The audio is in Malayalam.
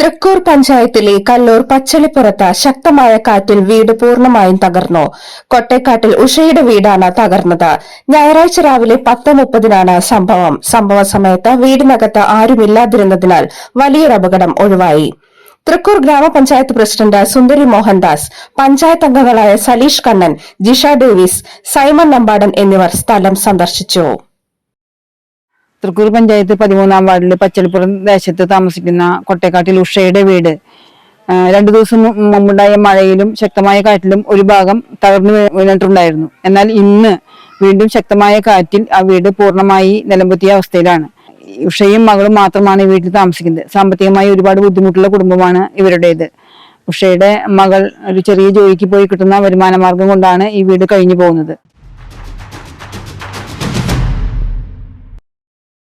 തൃക്കൂർ പഞ്ചായത്തിലെ കല്ലൂർ പച്ചളിപ്പുറത്ത് ശക്തമായ കാറ്റിൽ വീട് പൂർണമായും തകർന്നു. കൊട്ടേക്കാട്ടിൽ ഉഷയുടെ വീടാണ് തകർന്നത്. ഞായറാഴ്ച രാവിലെ പത്ത് മുപ്പതിനാണ് സംഭവം. സംഭവ സമയത്ത് വീടിനകത്ത് ആരുമില്ലാതിരുന്നതിനാൽ വലിയൊരു അപകടം ഒഴിവായി. തൃക്കൂർ ഗ്രാമപഞ്ചായത്ത് പ്രസിഡന്റ് സുന്ദരി മോഹൻദാസ് പഞ്ചായത്ത് അംഗങ്ങളായ സലീഷ് കണ്ണൻ ജിഷ ഡേവിസ് സൈമൺ നമ്പാടൻ എന്നിവർ സ്ഥലം സന്ദർശിച്ചു. തൃക്കൂർ പഞ്ചായത്ത് പതിമൂന്നാം വാർഡിൽ പച്ചളിപ്പുറം ദേശത്ത് താമസിക്കുന്ന കൊട്ടേക്കാട്ടിൽ ഉഷയുടെ വീട്. രണ്ടു ദിവസം മുമ്പുണ്ടായ മഴയിലും ശക്തമായ കാറ്റിലും ഒരു ഭാഗം തകർന്നു വീണിട്ടുണ്ടായിരുന്നു. എന്നാൽ ഇന്ന് വീണ്ടും ശക്തമായ കാറ്റിൽ ആ വീട് പൂർണമായി നിലംപൊത്തിയ അവസ്ഥയിലാണ്. ഉഷയും മകളും മാത്രമാണ് ഈ വീട്ടിൽ താമസിക്കുന്നത്. സാമ്പത്തികമായി ഒരുപാട് ബുദ്ധിമുട്ടുള്ള കുടുംബമാണ് ഇവരുടേത്. ഉഷയുടെ മകൾ ഒരു ചെറിയ ജോലിക്ക് പോയി കിട്ടുന്ന വരുമാന മാർഗം കൊണ്ടാണ് ഈ വീട് കഴിഞ്ഞു പോകുന്നത്.